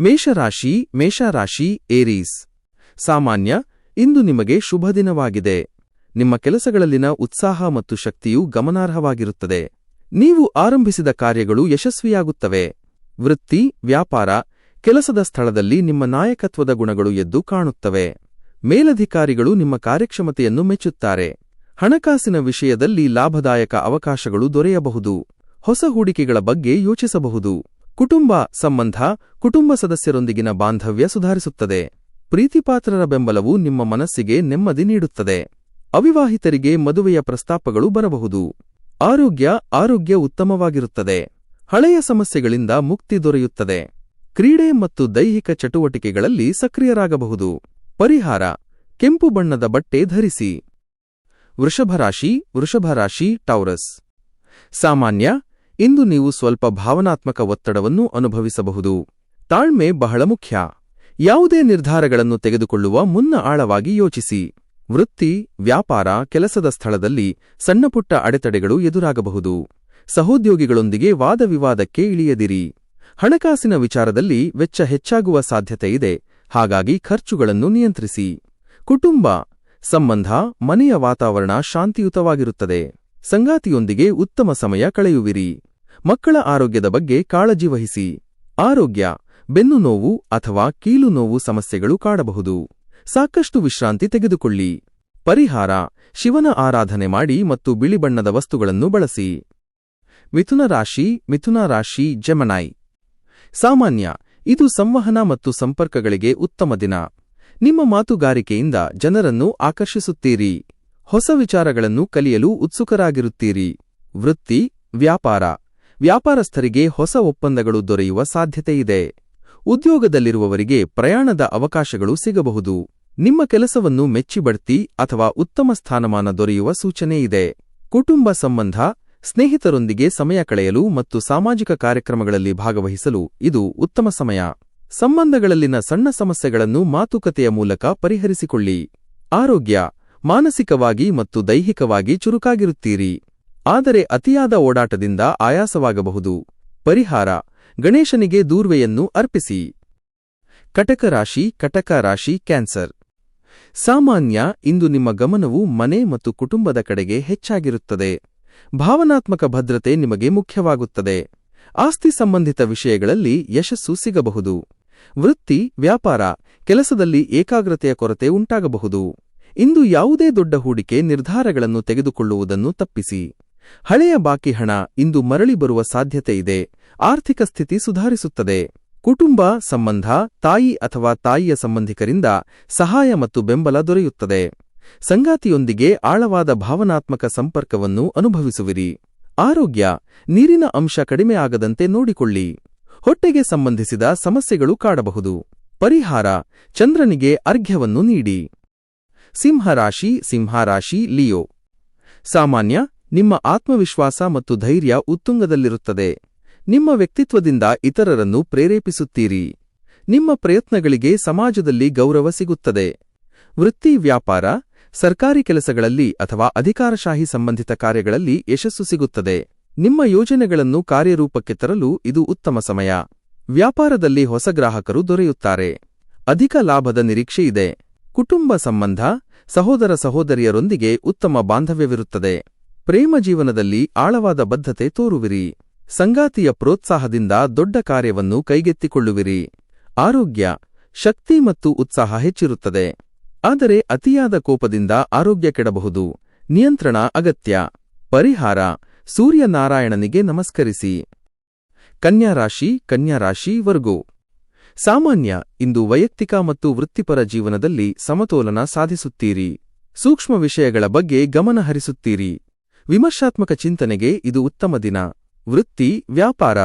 ಮೇಷರಾಶಿ ಮೇಷರಾಶಿ, ಏರೀಸ್. ಸಾಮಾನ್ಯ, ಇಂದು ನಿಮಗೆ ಶುಭ ದಿನವಾಗಿದೆ. ನಿಮ್ಮ ಕೆಲಸಗಳಲ್ಲಿನ ಉತ್ಸಾಹ ಮತ್ತು ಶಕ್ತಿಯು ಗಮನಾರ್ಹವಾಗಿರುತ್ತದೆ. ನೀವು ಆರಂಭಿಸಿದ ಕಾರ್ಯಗಳು ಯಶಸ್ವಿಯಾಗುತ್ತವೆ. ವೃತ್ತಿ, ವ್ಯಾಪಾರ, ಕೆಲಸದ ಸ್ಥಳದಲ್ಲಿ ನಿಮ್ಮ ನಾಯಕತ್ವದ ಗುಣಗಳು ಎದ್ದು ಕಾಣುತ್ತವೆ. ಮೇಲಧಿಕಾರಿಗಳು ನಿಮ್ಮ ಕಾರ್ಯಕ್ಷಮತೆಯನ್ನು ಮೆಚ್ಚುತ್ತಾರೆ. ಹಣಕಾಸಿನ ವಿಷಯದಲ್ಲಿ ಲಾಭದಾಯಕ ಅವಕಾಶಗಳು ದೊರೆಯಬಹುದು. ಹೊಸ ಹೂಡಿಕೆಗಳ ಬಗ್ಗೆ ಯೋಚಿಸಬಹುದು. ಕುಟುಂಬ ಸಂಬಂಧ ಕುಟುಂಬ ಸದಸ್ಯರೊಂದಿಗಿನ ಬಾಂಧವ್ಯ ಸುಧಾರಿಸುತ್ತದೆ. ಪ್ರೀತಿಪಾತ್ರರ ಬೆಂಬಲವು ನಿಮ್ಮ ಮನಸ್ಸಿಗೆ ನೆಮ್ಮದಿ ನೀಡುತ್ತದೆ. ಅವಿವಾಹಿತರಿಗೆ ಮದುವೆಯ ಪ್ರಸ್ತಾಪಗಳು ಬರಬಹುದು. ಆರೋಗ್ಯ ಆರೋಗ್ಯ ಉತ್ತಮವಾಗಿರುತ್ತದೆ. ಹಳೆಯ ಸಮಸ್ಯೆಗಳಿಂದ ಮುಕ್ತಿ ದೊರೆಯುತ್ತದೆ. ಕ್ರೀಡೆ ಮತ್ತು ದೈಹಿಕ ಚಟುವಟಿಕೆಗಳಲ್ಲಿ ಸಕ್ರಿಯರಾಗಬಹುದು. ಪರಿಹಾರ, ಕೆಂಪು ಬಣ್ಣದ ಬಟ್ಟೆ ಧರಿಸಿ. ವೃಷಭರಾಶಿ ವೃಷಭರಾಶಿ ಟೌರಸ್ ಸಾಮಾನ್ಯ ಇಂದು ನೀವು ಸ್ವಲ್ಪ ಭಾವನಾತ್ಮಕ ಒತ್ತಡವನ್ನು ಅನುಭವಿಸಬಹುದು. ತಾಳ್ಮೆ ಬಹಳ ಮುಖ್ಯ. ಯಾವುದೇ ನಿರ್ಧಾರಗಳನ್ನು ತೆಗೆದುಕೊಳ್ಳುವ ಮುನ್ನ ಆಳವಾಗಿ ಯೋಚಿಸಿ. ವೃತ್ತಿ, ವ್ಯಾಪಾರ, ಕೆಲಸದ ಸ್ಥಳದಲ್ಲಿ ಸಣ್ಣಪುಟ್ಟ ಅಡೆತಡೆಗಳು ಎದುರಾಗಬಹುದು. ಸಹೋದ್ಯೋಗಿಗಳೊಂದಿಗೆ ವಾದವಿವಾದಕ್ಕೆ ಇಳಿಯದಿರಿ. ಹಣಕಾಸಿನ ವಿಚಾರದಲ್ಲಿ ವೆಚ್ಚ ಹೆಚ್ಚಾಗುವ ಸಾಧ್ಯತೆಯಿದೆ ಹಾಗಾಗಿ ಖರ್ಚುಗಳನ್ನು ನಿಯಂತ್ರಿಸಿ. ಕುಟುಂಬ, ಸಂಬಂಧ, ಮನೆಯ ವಾತಾವರಣ ಶಾಂತಿಯುತವಾಗಿರುತ್ತದೆ. ಸಂಗಾತಿಯೊಂದಿಗೆ ಉತ್ತಮ ಸಮಯ ಕಳೆಯುವಿರಿ. ಮಕ್ಕಳ ಆರೋಗ್ಯದ ಬಗ್ಗೆ ಕಾಳಜಿ ವಹಿಸಿ. ಆರೋಗ್ಯ, ಬೆನ್ನು ನೋವು ಅಥವಾ ಕೀಲು ನೋವು ಸಮಸ್ಯೆಗಳು ಕಾಡಬಹುದು. ಸಾಕಷ್ಟು ವಿಶ್ರಾಂತಿ ತೆಗೆದುಕೊಳ್ಳಿ. ಪರಿಹಾರ, ಶಿವನ ಆರಾಧನೆ ಮಾಡಿ ಮತ್ತು ಬಿಳಿ ಬಣ್ಣದ ವಸ್ತುಗಳನ್ನು ಬಳಸಿ. ಮಿಥುನ ರಾಶಿ ಮಿಥುನ ರಾಶಿ ಜಮನಾಯ್ ಸಾಮಾನ್ಯ, ಇದು ಸಂವಹನ ಮತ್ತು ಸಂಪರ್ಕಗಳಿಗೆ ಉತ್ತಮ ದಿನ. ನಿಮ್ಮ ಮಾತುಗಾರಿಕೆಯಿಂದ ಜನರನ್ನು ಆಕರ್ಷಿಸುತ್ತೀರಿ. ಹೊಸ ವಿಚಾರಗಳನ್ನು ಕಲಿಯಲು ಉತ್ಸುಕರಾಗಿರುತ್ತೀರಿ. ವೃತ್ತಿ, ವ್ಯಾಪಾರ. ವ್ಯಾಪಾರಸ್ಥರಿಗೆ ಹೊಸ ಒಪ್ಪಂದಗಳು ದೊರೆಯುವ ಸಾಧ್ಯತೆಯಿದೆ. ಉದ್ಯೋಗದಲ್ಲಿರುವವರಿಗೆ ಪ್ರಯಾಣದ ಅವಕಾಶಗಳು ಸಿಗಬಹುದು. ನಿಮ್ಮ ಕೆಲಸವನ್ನು ಮೆಚ್ಚಿಬಡ್ತಿ ಅಥವಾ ಉತ್ತಮ ಸ್ಥಾನಮಾನ ದೊರೆಯುವ ಸೂಚನೆಯಿದೆ. ಕುಟುಂಬ ಸಂಬಂಧ, ಸ್ನೇಹಿತರೊಂದಿಗೆ ಸಮಯ ಕಳೆಯಲು ಮತ್ತು ಸಾಮಾಜಿಕ ಕಾರ್ಯಕ್ರಮಗಳಲ್ಲಿ ಭಾಗವಹಿಸಲು ಇದು ಉತ್ತಮ ಸಮಯ. ಸಂಬಂಧಗಳಲ್ಲಿನ ಸಣ್ಣ ಸಮಸ್ಯೆಗಳನ್ನು ಮಾತುಕತೆಯ ಮೂಲಕ ಪರಿಹರಿಸಿಕೊಳ್ಳಿ. ಆರೋಗ್ಯ. ಮಾನಸಿಕವಾಗಿ ಮತ್ತು ದೈಹಿಕವಾಗಿ ಚುರುಕಾಗಿರುತ್ತೀರಿ. ಆದರೆ ಅತಿಯಾದ ಓಡಾಟದಿಂದ ಆಯಾಸವಾಗಬಹುದು. ಪರಿಹಾರ, ಗಣೇಶನಿಗೆ ದೂರ್ವೆಯನ್ನು ಅರ್ಪಿಸಿ. ಕಟಕ ರಾಶಿ ಕಟಕ ರಾಶಿ ಕ್ಯಾನ್ಸರ್. ಸಾಮಾನ್ಯ, ಇಂದು ನಿಮ್ಮ ಗಮನವು ಮನೆ ಮತ್ತು ಕುಟುಂಬದ ಕಡೆಗೆ ಹೆಚ್ಚಾಗಿರುತ್ತದೆ. ಭಾವನಾತ್ಮಕ ಭದ್ರತೆ ನಿಮಗೆ ಮುಖ್ಯವಾಗುತ್ತದೆ. ಆಸ್ತಿ ಸಂಬಂಧಿತ ವಿಷಯಗಳಲ್ಲಿ ಯಶಸ್ಸು ಸಿಗಬಹುದು. ವೃತ್ತಿ, ವ್ಯಾಪಾರ, ಕೆಲಸದಲ್ಲಿ ಏಕಾಗ್ರತೆಯ ಕೊರತೆ ಉಂಟಾಗಬಹುದು. ಇಂದು ಯಾವುದೇ ದೊಡ್ಡ ಹೂಡಿಕೆ ನಿರ್ಧಾರಗಳನ್ನು ತೆಗೆದುಕೊಳ್ಳುವುದನ್ನು ತಪ್ಪಿಸಿ. ಹಳೆಯ ಬಾಕಿ ಹಣ ಇಂದು ಮರಳಿ ಬರುವ ಸಾಧ್ಯತೆ ಇದೆ. ಆರ್ಥಿಕ ಸ್ಥಿತಿ ಸುಧಾರಿಸುತ್ತದೆ. ಕುಟುಂಬ ಸಂಬಂಧ, ತಾಯಿ ಅಥವಾ ತಾಯಿಯ ಸಂಬಂಧಿಕರಿಂದ ಸಹಾಯ ಮತ್ತು ಬೆಂಬಲ ದೊರೆಯುತ್ತದೆ. ಸಂಗಾತಿಯೊಂದಿಗೆ ಆಳವಾದ ಭಾವನಾತ್ಮಕ ಸಂಪರ್ಕವನ್ನು ಅನುಭವಿಸುವಿರಿ. ಆರೋಗ್ಯ, ನೀರಿನ ಅಂಶ ಕಡಿಮೆಯಾಗದಂತೆ ನೋಡಿಕೊಳ್ಳಿ. ಹೊಟ್ಟೆಗೆ ಸಂಬಂಧಿಸಿದ ಸಮಸ್ಯೆಗಳು ಕಾಡಬಹುದು. ಪರಿಹಾರ, ಚಂದ್ರನಿಗೆ ಅರ್ಘ್ಯವನ್ನು ನೀಡಿ. ಸಿಂಹರಾಶಿ ಸಿಂಹರಾಶಿ, ಲಿಯೋ. ಸಾಮಾನ್ಯ, ನಿಮ್ಮ ಆತ್ಮವಿಶ್ವಾಸ ಮತ್ತು ಧೈರ್ಯ ಉತ್ತುಂಗದಲ್ಲಿರುತ್ತದೆ. ನಿಮ್ಮ ವ್ಯಕ್ತಿತ್ವದಿಂದ ಇತರರನ್ನು ಪ್ರೇರೇಪಿಸುತ್ತೀರಿ. ನಿಮ್ಮ ಪ್ರಯತ್ನಗಳಿಗೆ ಸಮಾಜದಲ್ಲಿ ಗೌರವ ಸಿಗುತ್ತದೆ. ವೃತ್ತಿ, ವ್ಯಾಪಾರ, ಸರ್ಕಾರಿ ಕೆಲಸಗಳಲ್ಲಿ ಅಥವಾ ಅಧಿಕಾರಶಾಹಿ ಸಂಬಂಧಿತ ಕಾರ್ಯಗಳಲ್ಲಿ ಯಶಸ್ಸು ಸಿಗುತ್ತದೆ. ನಿಮ್ಮ ಯೋಜನೆಗಳನ್ನು ಕಾರ್ಯರೂಪಕ್ಕೆ ತರಲು ಇದು ಉತ್ತಮ ಸಮಯ. ವ್ಯಾಪಾರದಲ್ಲಿ ಹೊಸ ಗ್ರಾಹಕರು ದೊರೆಯುತ್ತಾರೆ. ಅಧಿಕ ಲಾಭದ ನಿರೀಕ್ಷೆಯಿದೆ. ಕುಟುಂಬ ಸಂಬಂಧ ಸಹೋದರ ಸಹೋದರಿಯರೊಂದಿಗೆ ಉತ್ತಮ ಬಾಂಧವ್ಯವಿರುತ್ತದೆ. ಪ್ರೇಮ ಜೀವನದಲ್ಲಿ ಆಳವಾದ ಬದ್ಧತೆ ತೋರುವಿರಿ. ಸಂಗಾತಿಯ ಪ್ರೋತ್ಸಾಹದಿಂದ ದೊಡ್ಡ ಕಾರ್ಯವನ್ನು ಕೈಗೆತ್ತಿಕೊಳ್ಳುವಿರಿ. ಆರೋಗ್ಯ, ಶಕ್ತಿ ಮತ್ತು ಉತ್ಸಾಹ ಹೆಚ್ಚಿರುತ್ತದೆ. ಆದರೆ ಅತಿಯಾದ ಕೋಪದಿಂದ ಆರೋಗ್ಯ ಕೆಡಬಹುದು. ನಿಯಂತ್ರಣ ಅಗತ್ಯ. ಪರಿಹಾರ, ಸೂರ್ಯನಾರಾಯಣನಿಗೆ ನಮಸ್ಕರಿಸಿ. ಕನ್ಯಾರಾಶಿ ಕನ್ಯಾರಾಶಿ ವರ್ಗೋ ಸಾಮಾನ್ಯ, ಇಂದು ವೈಯಕ್ತಿಕ ಮತ್ತು ವೃತ್ತಿಪರ ಜೀವನದಲ್ಲಿ ಸಮತೋಲನ ಸಾಧಿಸುತ್ತೀರಿ. ಸೂಕ್ಷ್ಮ ವಿಷಯಗಳ ಬಗ್ಗೆ ಗಮನ ಹರಿಸುತ್ತೀರಿ. ವಿಮರ್ಶಾತ್ಮಕ ಚಿಂತನೆಗೆ ಇದು ಉತ್ತಮ ದಿನ. ವೃತ್ತಿ, ವ್ಯಾಪಾರ,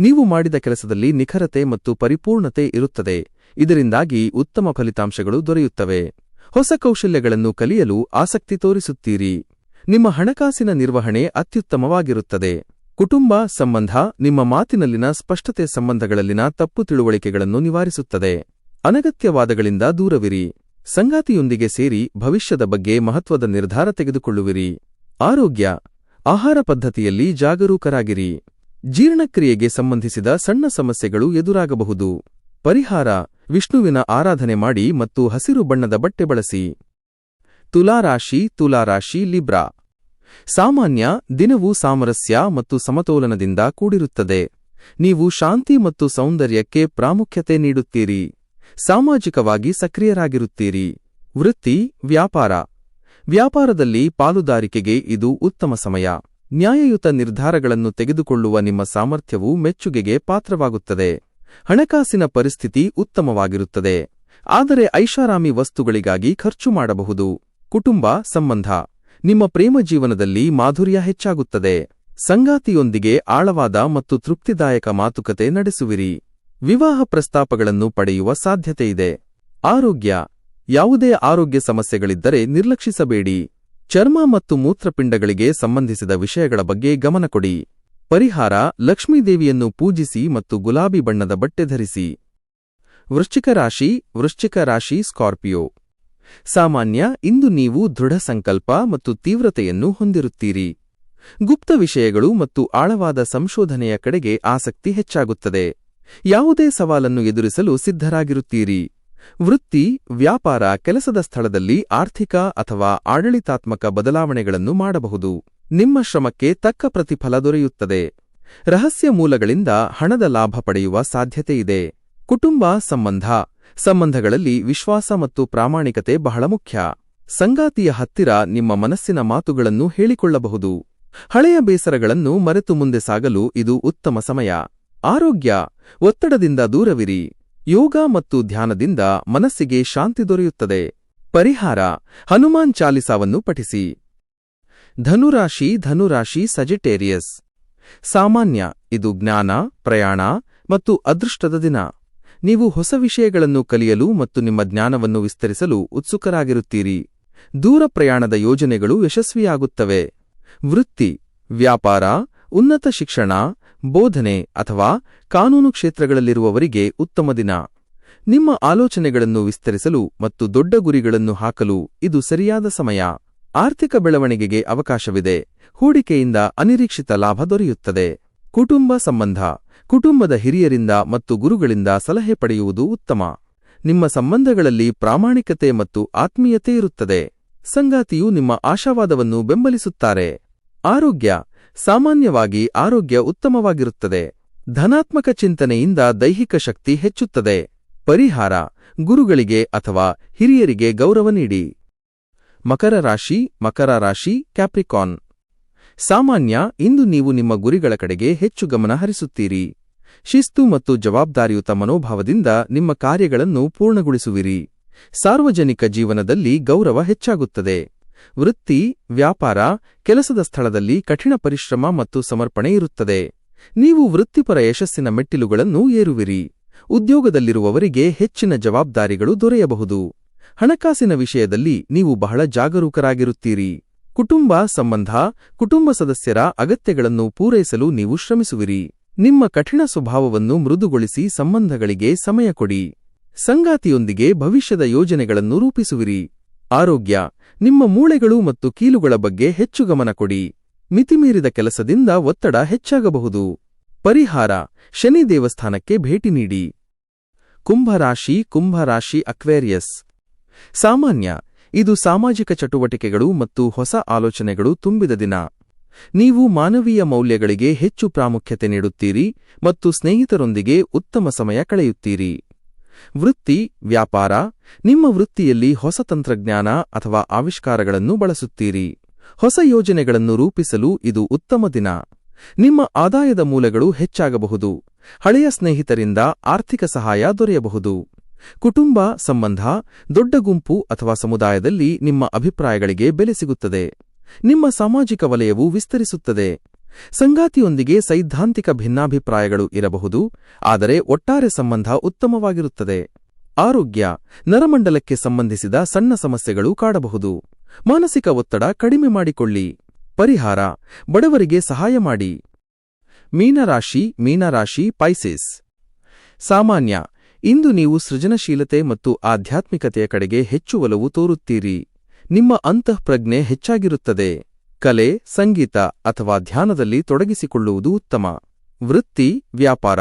ನೀವು ಮಾಡಿದ ಕೆಲಸದಲ್ಲಿ ನಿಖರತೆ ಮತ್ತು ಪರಿಪೂರ್ಣತೆ ಇರುತ್ತದೆ. ಇದರಿಂದಾಗಿ ಉತ್ತಮ ಫಲಿತಾಂಶಗಳು ದೊರೆಯುತ್ತವೆ. ಹೊಸ ಕೌಶಲ್ಯಗಳನ್ನು ಕಲಿಯಲು ಆಸಕ್ತಿ ತೋರಿಸುತ್ತೀರಿ. ನಿಮ್ಮ ಹಣಕಾಸಿನ ನಿರ್ವಹಣೆ ಅತ್ಯುತ್ತಮವಾಗಿರುತ್ತದೆ. ಕುಟುಂಬ ಸಂಬಂಧ ನಿಮ್ಮ ಮಾತಿನಲ್ಲಿನ ಸ್ಪಷ್ಟತೆ ಸಂಬಂಧಗಳಲ್ಲಿನ ತಪ್ಪು ತಿಳುವಳಿಕೆಗಳನ್ನು ನಿವಾರಿಸುತ್ತದೆ. ಅನಗತ್ಯವಾದಗಳಿಂದ ದೂರವಿರಿ. ಸಂಗಾತಿಯೊಂದಿಗೆ ಸೇರಿ ಭವಿಷ್ಯದ ಬಗ್ಗೆ ಮಹತ್ವದ ನಿರ್ಧಾರ ತೆಗೆದುಕೊಳ್ಳುವಿರಿ. ಆರೋಗ್ಯ. ಆಹಾರ ಪದ್ಧತಿಯಲ್ಲಿ ಜಾಗರೂಕರಾಗಿರಿ. ಜೀರ್ಣಕ್ರಿಯೆಗೆ ಸಂಬಂಧಿಸಿದ ಸಣ್ಣ ಸಮಸ್ಯೆಗಳು ಎದುರಾಗಬಹುದು. ಪರಿಹಾರ. ವಿಷ್ಣುವಿನ ಆರಾಧನೆ ಮಾಡಿ ಮತ್ತು ಹಸಿರು ಬಣ್ಣದ ಬಟ್ಟೆ ಬಳಸಿ. ತುಲಾರಾಶಿ. ತುಲಾರಾಶಿ. ಲಿಬ್ರಾ. ಸಾಮಾನ್ಯ ದಿನವು ಸಾಮರಸ್ಯ ಮತ್ತು ಸಮತೋಲನದಿಂದ ಕೂಡಿರುತ್ತದೆ. ನೀವು ಶಾಂತಿ ಮತ್ತು ಸೌಂದರ್ಯಕ್ಕೆ ಪ್ರಾಮುಖ್ಯತೆ ನೀಡುತ್ತೀರಿ. ಸಾಮಾಜಿಕವಾಗಿ ಸಕ್ರಿಯರಾಗಿರುತ್ತೀರಿ. ವೃತ್ತಿ, ವ್ಯಾಪಾರ. ವ್ಯಾಪಾರದಲ್ಲಿ ಪಾಲುದಾರಿಕೆಗೆ ಇದು ಉತ್ತಮ ಸಮಯ. ನ್ಯಾಯಯುತ ನಿರ್ಧಾರಗಳನ್ನು ತೆಗೆದುಕೊಳ್ಳುವ ನಿಮ್ಮ ಸಾಮರ್ಥ್ಯವು ಮೆಚ್ಚುಗೆಗೆ ಪಾತ್ರವಾಗುತ್ತದೆ. ಹಣಕಾಸಿನ ಪರಿಸ್ಥಿತಿ ಉತ್ತಮವಾಗಿರುತ್ತದೆ. ಆದರೆ ಐಷಾರಾಮಿ ವಸ್ತುಗಳಿಗಾಗಿ ಖರ್ಚು ಮಾಡಬಹುದು. ಕುಟುಂಬ, ಸಂಬಂಧ. ನಿಮ್ಮ ಪ್ರೇಮ ಜೀವನದಲ್ಲಿ ಮಾಧುರ್ಯ ಹೆಚ್ಚಾಗುತ್ತದೆ. ಸಂಗಾತಿಯೊಂದಿಗೆ ಆಳವಾದ ಮತ್ತು ತೃಪ್ತಿದಾಯಕ ಮಾತುಕತೆ ನಡೆಸುವಿರಿ. ವಿವಾಹ ಪ್ರಸ್ತಾಪಗಳನ್ನು ಪಡೆಯುವ ಸಾಧ್ಯತೆಯಿದೆ ಆರೋಗ್ಯ. ಯಾವುದೇ ಆರೋಗ್ಯ ಸಮಸ್ಯೆಗಳಿದ್ದರೆ ನಿರ್ಲಕ್ಷಿಸಬೇಡಿ. ಚರ್ಮ ಮತ್ತು ಮೂತ್ರಪಿಂಡಗಳಿಗೆ ಸಂಬಂಧಿಸಿದ ವಿಷಯಗಳ ಬಗ್ಗೆ ಗಮನ ಕೊಡಿ. ಪರಿಹಾರ. ಲಕ್ಷ್ಮೀದೇವಿಯನ್ನು ಪೂಜಿಸಿ ಮತ್ತು ಗುಲಾಬಿ ಬಣ್ಣದ ಬಟ್ಟೆ ಧರಿಸಿ. ವೃಶ್ಚಿಕ ರಾಶಿ. ವೃಶ್ಚಿಕ ರಾಶಿ ಸ್ಕಾರ್ಪಿಯೋ. ಸಾಮಾನ್ಯ, ಇಂದು ನೀವು ದೃಢ ಸಂಕಲ್ಪ ಮತ್ತು ತೀವ್ರತೆಯನ್ನು ಹೊಂದಿರುತ್ತೀರಿ. ಗುಪ್ತ ವಿಷಯಗಳು ಮತ್ತು ಆಳವಾದ ಸಂಶೋಧನೆಯ ಕಡೆಗೆ ಆಸಕ್ತಿ ಹೆಚ್ಚಾಗುತ್ತದೆ. ಯಾವುದೇ ಸವಾಲನ್ನು ಎದುರಿಸಲು ಸಿದ್ಧರಾಗಿರುತ್ತೀರಿ. ವೃತ್ತಿ, ವ್ಯಾಪಾರ, ಕೆಲಸದ ಸ್ಥಳದಲ್ಲಿ ಆರ್ಥಿಕ ಅಥವಾ ಆಡಳಿತಾತ್ಮಕ ಬದಲಾವಣೆಗಳನ್ನು ಮಾಡಬಹುದು. ನಿಮ್ಮ ಶ್ರಮಕ್ಕೆ ತಕ್ಕ ಪ್ರತಿಫಲ ದೊರೆಯುತ್ತದೆ. ರಹಸ್ಯ ಮೂಲಗಳಿಂದ ಹಣದ ಲಾಭ ಪಡೆಯುವ ಸಾಧ್ಯತೆಯಿದೆ ಕುಟುಂಬ ಸಂಬಂಧ ಸಂಬಂಧಗಳಲ್ಲಿ ವಿಶ್ವಾಸ ಮತ್ತು ಪ್ರಾಮಾಣಿಕತೆ ಬಹಳ ಮುಖ್ಯ. ಸಂಗಾತಿಯ ಹತ್ತಿರ ನಿಮ್ಮ ಮನಸ್ಸಿನ ಮಾತುಗಳನ್ನು ಹೇಳಿಕೊಳ್ಳಬಹುದು. ಹಳೆಯ ಬೇಸರಗಳನ್ನು ಮರೆತು ಮುಂದೆ ಸಾಗಲು ಇದು ಉತ್ತಮ ಸಮಯ. ಆರೋಗ್ಯ, ಒತ್ತಡದಿಂದ ದೂರವಿರಿ. ಯೋಗ ಮತ್ತು ಧ್ಯಾನದಿಂದ ಮನಸ್ಸಿಗೆ ಶಾಂತಿ ದೊರೆಯುತ್ತದೆ. ಪರಿಹಾರ, ಹನುಮಾನ್ ಚಾಲಿಸಾವನ್ನು ಪಠಿಸಿ. ಧನುರಾಶಿ ಧನುರಾಶಿ ಸಜಿಟೇರಿಯಸ್ ಸಾಮಾನ್ಯ, ಇದು ಜ್ಞಾನ, ಪ್ರಯಾಣ ಮತ್ತು ಅದೃಷ್ಟದ ದಿನ. ನೀವು ಹೊಸ ವಿಷಯಗಳನ್ನು ಕಲಿಯಲು ಮತ್ತು ನಿಮ್ಮ ಜ್ಞಾನವನ್ನು ವಿಸ್ತರಿಸಲು ಉತ್ಸುಕರಾಗಿರುತ್ತೀರಿ. ದೂರ ಪ್ರಯಾಣದ ಯೋಜನೆಗಳು ಯಶಸ್ವಿಯಾಗುತ್ತವೆ. ವೃತ್ತಿ, ವ್ಯಾಪಾರ, ಉನ್ನತ ಶಿಕ್ಷಣ, ಬೋಧನೆ ಅಥವಾ ಕಾನೂನು ಕ್ಷೇತ್ರಗಳಲ್ಲಿರುವವರಿಗೆ ಉತ್ತಮ ದಿನ. ನಿಮ್ಮ ಆಲೋಚನೆಗಳನ್ನು ವಿಸ್ತರಿಸಲು ಮತ್ತು ದೊಡ್ಡ ಗುರಿಗಳನ್ನು ಹಾಕಲು ಇದು ಸರಿಯಾದ ಸಮಯ. ಆರ್ಥಿಕ ಬೆಳವಣಿಗೆಗೆ ಅವಕಾಶವಿದೆ. ಹೂಡಿಕೆಯಿಂದ ಅನಿರೀಕ್ಷಿತ ಲಾಭ ದೊರೆಯುತ್ತದೆ. ಕುಟುಂಬ ಸಂಬಂಧ. ಕುಟುಂಬದ ಹಿರಿಯರಿಂದ ಮತ್ತು ಗುರುಗಳಿಂದ ಸಲಹೆ ಪಡೆಯುವುದು ಉತ್ತಮ. ನಿಮ್ಮ ಸಂಬಂಧಗಳಲ್ಲಿ ಪ್ರಾಮಾಣಿಕತೆ ಮತ್ತು ಆತ್ಮೀಯತೆ ಇರುತ್ತದೆ. ಸಂಗಾತಿಯು ನಿಮ್ಮ ಆಶಾವಾದವನ್ನು ಬೆಂಬಲಿಸುತ್ತಾರೆ. ಆರೋಗ್ಯ. ಸಾಮಾನ್ಯವಾಗಿ ಆರೋಗ್ಯ ಉತ್ತಮವಾಗಿರುತ್ತದೆ. ಧನಾತ್ಮಕ ಚಿಂತನೆಯಿಂದ ದೈಹಿಕ ಶಕ್ತಿ ಹೆಚ್ಚುತ್ತದೆ. ಪರಿಹಾರ. ಗುರುಗಳಿಗೆ ಅಥವಾ ಹಿರಿಯರಿಗೆ ಗೌರವ ನೀಡಿ. ಮಕರ ರಾಶಿ ಮಕರ ರಾಶಿ ಕ್ಯಾಪ್ರಿಕಾನ್ ಸಾಮಾನ್ಯ, ಇಂದು ನೀವು ನಿಮ್ಮ ಗುರಿಗಳ ಕಡೆಗೆ ಹೆಚ್ಚು ಗಮನ ಹರಿಸುತ್ತೀರಿ. ಶಿಸ್ತು ಮತ್ತು ಜವಾಬ್ದಾರಿಯುತ ಮನೋಭಾವದಿಂದ ನಿಮ್ಮ ಕಾರ್ಯಗಳನ್ನು ಪೂರ್ಣಗೊಳಿಸುವಿರಿ. ಸಾರ್ವಜನಿಕ ಜೀವನದಲ್ಲಿ ಗೌರವ ಹೆಚ್ಚಾಗುತ್ತದೆ. ವೃತ್ತಿ, ವ್ಯಾಪಾರ, ಕೆಲಸದ ಸ್ಥಳದಲ್ಲಿ ಕಠಿಣ ಪರಿಶ್ರಮ ಮತ್ತು ಸಮರ್ಪಣೆ ಇರುತ್ತದೆ. ನೀವು ವೃತ್ತಿಪರ ಯಶಸ್ಸಿನ ಮೆಟ್ಟಿಲುಗಳನ್ನು ಏರುವಿರಿ. ಉದ್ಯೋಗದಲ್ಲಿರುವವರಿಗೆ ಹೆಚ್ಚಿನ ಜವಾಬ್ದಾರಿಗಳು ದೊರೆಯಬಹುದು. ಹಣಕಾಸಿನ ವಿಷಯದಲ್ಲಿ ನೀವು ಬಹಳ ಜಾಗರೂಕರಾಗಿರುತ್ತೀರಿ. ಕುಟುಂಬ ಸಂಬಂಧ, ಕುಟುಂಬ ಸದಸ್ಯರ ಅಗತ್ಯಗಳನ್ನು ಪೂರೈಸಲು ನೀವು ಶ್ರಮಿಸುವಿರಿ. ನಿಮ್ಮ ಕಠಿಣ ಸ್ವಭಾವವನ್ನು ಮೃದುಗೊಳಿಸಿ ಸಂಬಂಧಗಳಿಗೆ ಸಮಯ ಕೊಡಿ. ಸಂಗಾತಿಯೊಂದಿಗೆ ಭವಿಷ್ಯದ ಯೋಜನೆಗಳನ್ನು ರೂಪಿಸುವಿರಿ. ಆರೋಗ್ಯ, ನಿಮ್ಮ ಮೂಳೆಗಳು ಮತ್ತು ಕೀಲುಗಳ ಬಗ್ಗೆ ಹೆಚ್ಚು ಗಮನ ಕೊಡಿ. ಮಿತಿಮೀರಿದ ಕೆಲಸದಿಂದ ಒತ್ತಡ ಹೆಚ್ಚಾಗಬಹುದು. ಪರಿಹಾರ, ಶನಿ ದೇವಸ್ಥಾನಕ್ಕೆ ಭೇಟಿ ನೀಡಿ. ಕುಂಭರಾಶಿ ಕುಂಭರಾಶಿ ಅಕ್ವೇರಿಯಸ್. ಸಾಮಾನ್ಯ ಇದು ಸಾಮಾಜಿಕ ಚಟುವಟಿಕೆಗಳು ಮತ್ತು ಹೊಸ ಆಲೋಚನೆಗಳು ತುಂಬಿದ ದಿನ. ನೀವು ಮಾನವೀಯ ಮೌಲ್ಯಗಳಿಗೆ ಹೆಚ್ಚು ಪ್ರಾಮುಖ್ಯತೆ ನೀಡುತ್ತೀರಿ ಮತ್ತು ಸ್ನೇಹಿತರೊಂದಿಗೆ ಉತ್ತಮ ಸಮಯ ಕಳೆಯುತ್ತೀರಿ. ವೃತ್ತಿ, ವ್ಯಾಪಾರ, ನಿಮ್ಮ ವೃತ್ತಿಯಲ್ಲಿ ಹೊಸ ತಂತ್ರಜ್ಞಾನ ಅಥವಾ ಆವಿಷ್ಕಾರಗಳನ್ನು ಬಳಸುತ್ತೀರಿ. ಹೊಸ ಯೋಜನೆಗಳನ್ನು ರೂಪಿಸಲು ಇದು ಉತ್ತಮ ದಿನ. ನಿಮ್ಮ ಆದಾಯದ ಮೂಲಗಳು ಹೆಚ್ಚಾಗಬಹುದು. ಹಳೆಯ ಸ್ನೇಹಿತರಿಂದ ಆರ್ಥಿಕ ಸಹಾಯ ದೊರೆಯಬಹುದು. ಕುಟುಂಬ, ಸಂಬಂಧ, ದೊಡ್ಡ ಗುಂಪು ಅಥವಾ ಸಮುದಾಯದಲ್ಲಿ ನಿಮ್ಮ ಅಭಿಪ್ರಾಯಗಳಿಗೆ ಬೆಲೆ ಸಿಗುತ್ತದೆ. ನಿಮ್ಮ ಸಾಮಾಜಿಕ ವಲಯವು ವಿಸ್ತರಿಸುತ್ತದೆ. ಸಂಗಾತಿಯೊಂದಿಗೆ ಸೈದ್ಧಾಂತಿಕ ಭಿನ್ನಾಭಿಪ್ರಾಯಗಳು ಇರಬಹುದು, ಆದರೆ ಒಟ್ಟಾರೆ ಸಂಬಂಧ ಉತ್ತಮವಾಗಿರುತ್ತದೆ. ಆರೋಗ್ಯ, ನರಮಂಡಲಕ್ಕೆ ಸಂಬಂಧಿಸಿದ ಸಣ್ಣ ಸಮಸ್ಯೆಗಳು ಕಾಡಬಹುದು. ಮಾನಸಿಕ ಒತ್ತಡ ಕಡಿಮೆ ಮಾಡಿಕೊಳ್ಳಿ. ಪರಿಹಾರ, ಬಡವರಿಗೆ ಸಹಾಯ ಮಾಡಿ. ಮೀನರಾಶಿ ಮೀನರಾಶಿ ಪೈಸಿಸ್ ಸಾಮಾನ್ಯ ಇಂದು ನೀವು ಸೃಜನಶೀಲತೆ ಮತ್ತು ಆಧ್ಯಾತ್ಮಿಕತೆಯ ಕಡೆಗೆ ಹೆಚ್ಚು ಒಲವು ತೋರುತ್ತೀರಿ. ನಿಮ್ಮ ಅಂತಃಪ್ರಜ್ಞೆ ಹೆಚ್ಚಾಗಿರುತ್ತದೆ. ಕಲೆ, ಸಂಗೀತ ಅಥವಾ ಧ್ಯಾನದಲ್ಲಿ ತೊಡಗಿಸಿಕೊಳ್ಳುವುದು ಉತ್ತಮ. ವೃತ್ತಿ, ವ್ಯಾಪಾರ,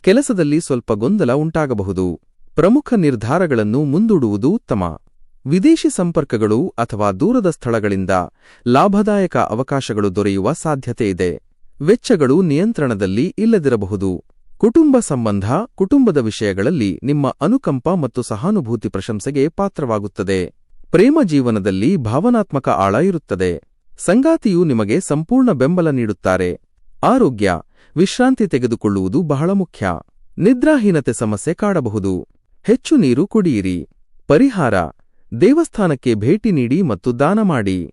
ಕೆಲಸದಲ್ಲಿ ಸ್ವಲ್ಪ ಗೊಂದಲ ಉಂಟಾಗಬಹುದು. ಪ್ರಮುಖ ನಿರ್ಧಾರಗಳನ್ನು ಮುಂದೂಡುವುದು ಉತ್ತಮ. ವಿದೇಶಿ ಸಂಪರ್ಕಗಳು ಅಥವಾ ದೂರದ ಸ್ಥಳಗಳಿಂದ ಲಾಭದಾಯಕ ಅವಕಾಶಗಳು ದೊರೆಯುವ ಸಾಧ್ಯತೆಯಿದೆ ವೆಚ್ಚಗಳು ನಿಯಂತ್ರಣದಲ್ಲಿ ಇಲ್ಲದಿರಬಹುದು. ಕುಟುಂಬ ಸಂಬಂಧ, ಕುಟುಂಬದ ವಿಷಯಗಳಲ್ಲಿ ನಿಮ್ಮ ಅನುಕಂಪ ಮತ್ತು ಸಹಾನುಭೂತಿ ಪ್ರಶಂಸೆಗೆ ಪಾತ್ರವಾಗುತ್ತದೆ. ಪ್ರೇಮ ಜೀವನದಲ್ಲಿ ಭಾವನಾತ್ಮಕ ಆಳ ಇರುತ್ತದೆ. ಸಂಗಾತಿಯು ನಿಮಗೆ ಸಂಪೂರ್ಣ ಬೆಂಬಲ ನೀಡುತ್ತಾರೆ. ಆರೋಗ್ಯ, ವಿಶ್ರಾಂತಿ ತೆಗೆದುಕೊಳ್ಳುವುದು ಬಹಳ ಮುಖ್ಯ. ನಿದ್ರಾಹೀನತೆ ಸಮಸ್ಯೆ ಕಾಡಬಹುದು. ಹೆಚ್ಚು ನೀರು ಕುಡಿಯಿರಿ. ಪರಿಹಾರ, ದೇವಸ್ಥಾನಕ್ಕೆ ಭೇಟಿ ನೀಡಿ ಮತ್ತು ದಾನ ಮಾಡಿ.